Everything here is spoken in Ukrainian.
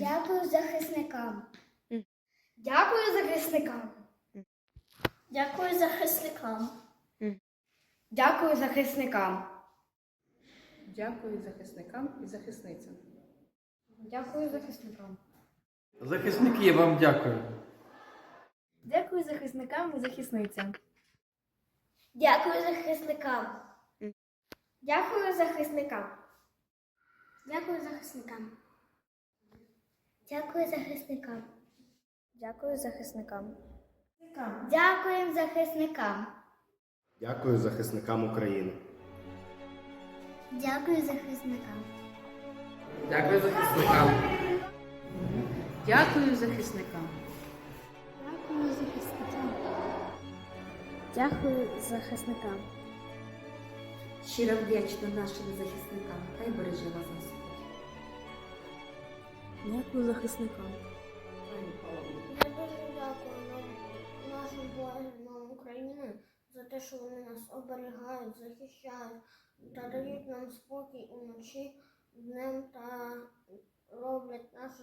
Дякую захисникам. Дякую захисникам. Дякую захисникам. Дякую захисникам. Дякую захисникам і захисницям. Дякую захисникам. Захисники, я вам дякую. Дякую захисникам і захисницям. Дякую захисникам. Дякую захисникам. Дякую захисникам. Дякую захисникам. Дякую захисникам. Дякуємо захисникам. Дякую захисникам України. Дякую захисникам. Дякую захисникам. Дякую захисникам. Дякую захисникам. Дякую захисникам. Щиро вдячна нашим захисникам. Хай береже вас. Дякую захисникам. Я дуже дякую нашим воїнам України за те, що вони нас оберігають, захищають та дають нам спокій уночі, днем та роблять наше.